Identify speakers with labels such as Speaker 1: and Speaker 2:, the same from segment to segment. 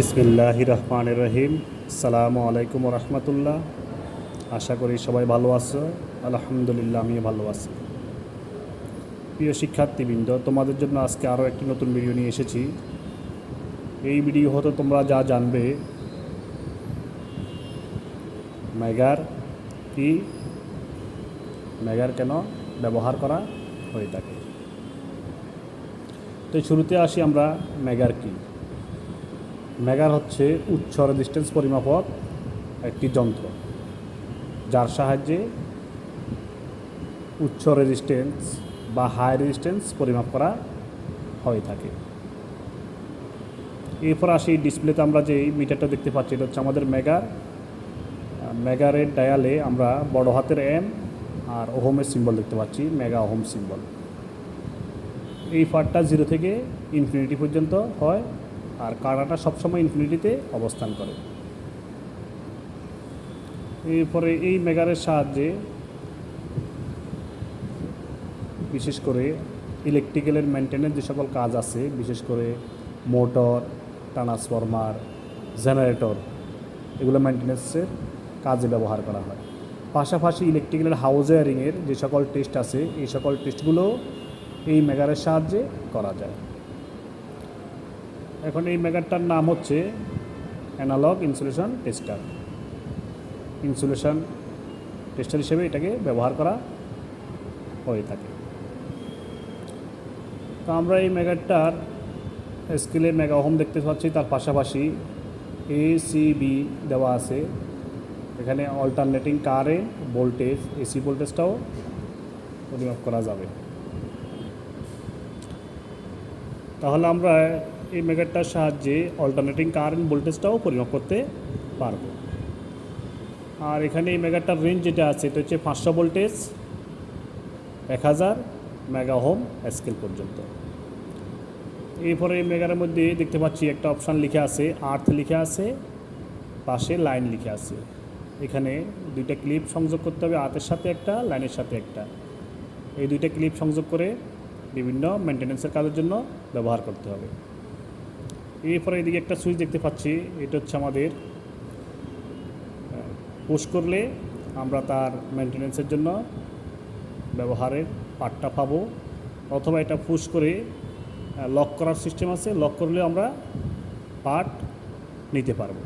Speaker 1: বিসমিল্লাহ রহমান রহিম। সালামু আলাইকুম রহমতুল্লাহ। আশা করি সবাই ভালো আছো। আলহামদুলিল্লাহ, আমিও ভালো আছি। প্রিয় শিক্ষার্থীবৃন্দ, তোমাদের জন্য আজকে আরও একটি নতুন ভিডিও নিয়ে এসেছি। এই ভিডিও হতে তোমরা যা জানবে মেগার কি? মেগার কেন ব্যবহার করা হয়ে থাকে? তো শুরুতে আসি আমরা মেগার কি? মেগার হচ্ছে উচ্চ রেজিস্ট্যান্স পরিমাপক একটি যন্ত্র, যার সাহায্যে উচ্চ রেজিস্ট্যান্স বা হাই রেজিস্ট্যান্স পরিমাপ করা হয়ে থাকে। এরপর আসি ডিসপ্লেতে আমরা যে মিটারটা দেখতে পাচ্ছি, এটা হচ্ছে আমাদের মেগার। মেগারের ডায়ালে আমরা বড় হাতের এম আর ওহোমের সিম্বল দেখতে পাচ্ছি মেগা ওহোম সিম্বল এই ফারটা জিরো থেকে ইনফিনিটি পর্যন্ত হয়। আর কাড়াটা সবসময় ইনফিনিটিতে অবস্থান করে। এরপরে এই মেগারের সাহায্যে বিশেষ করে ইলেকট্রিক্যালের মেনটেনের যে সকল কাজ আছে, বিশেষ করে মোটর ট্রান্সফরমার জেনারেটর এগুলো মেনটেন্যান্সের কাজে ব্যবহার করা হয়। পাশাপাশি ইলেকট্রিক্যালের হাউস ওয়ারিংয়ের যে সকল টেস্ট আছে, এই সকল টেস্টগুলো এই মেগারের সাহায্যে করা যায়। এখন এই মেগারটার নাম হচ্ছে analogue insulation tester. Insulation tester হিসেবে এটাকে ব্যবহার করা হয়ে থাকে। তো আমরা এই মেগারটার স্কেলে মেগা হোম দেখতে পাচ্ছি, তার পাশাপাশি এ সি বি দেওয়া আছে। এখানে অল্টারনেটিং কারেন্ট ভোল্টেজ এসি ভোল্টেজটাও পরিমাপ করা যাবে। তাহলে আমরা এই মেগারটার সাহায্যে অল্টারনেটিং কারেন্ট ভোল্টেজটাও পরিমাপ করতে পারব। আর এখানে এই মেগারটার রেঞ্জ যেটা আছে, এটা হচ্ছে পাঁচশো ভোল্টেজ এক হাজার মেগা হোম স্কেল পর্যন্ত। এরপরে এই মেগারের মধ্যে দেখতে পাচ্ছি একটা অপশান লিখে আছে আর্থ লিখে আছে, পাশে লাইন লিখে আছে। এখানে দুইটা ক্লিপ সংযোগ করতে হবে আর্থের সাথে একটা লাইনের সাথে একটা। এই দুইটা ক্লিপ সংযোগ করে বিভিন্ন মেনটেন্যান্সের কাজের জন্য ব্যবহার করতে হবে। এরপরে এদিকে একটা সুইচ দেখতে পাচ্ছি, এটা হচ্ছে আমাদের পুশ করলে আমরা তার মেনটেন্যান্সের জন্য ব্যবহারের পার্টটা পাবো। অথবা এটা পুশ করে লক করার সিস্টেম আছে লক করলে আমরা পার্ট নিতে পারব।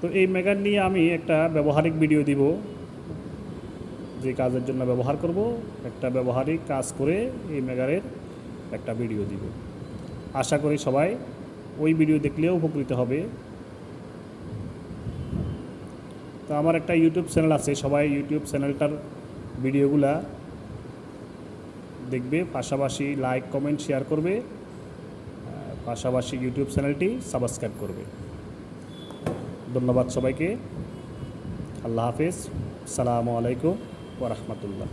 Speaker 1: তো এই মেগার নিয়ে আমি একটা ব্যবহারিক ভিডিও দিব, যে কাজের জন্য ব্যবহার করব। একটা ব্যবহারিক কাজ করে এই মেগারের একটা ভিডিও দিব। আশা করি সবাই ওই ভিডিও দেখলেও উপকৃত হবে। তো আমার একটা ইউটিউব চ্যানেল আছে, সবাই ইউটিউব চ্যানেলটার ভিডিওগুলা দেখবে, পাশাপাশি লাইক কমেন্ট শেয়ার করবে পাশাপাশি ইউটিউব চ্যানেলটি সাবস্ক্রাইব করবে। ধন্যবাদ সবাইকে। আল্লাহ হাফেজ। সালামু আলাইকুম ওরহমতুল্লাহ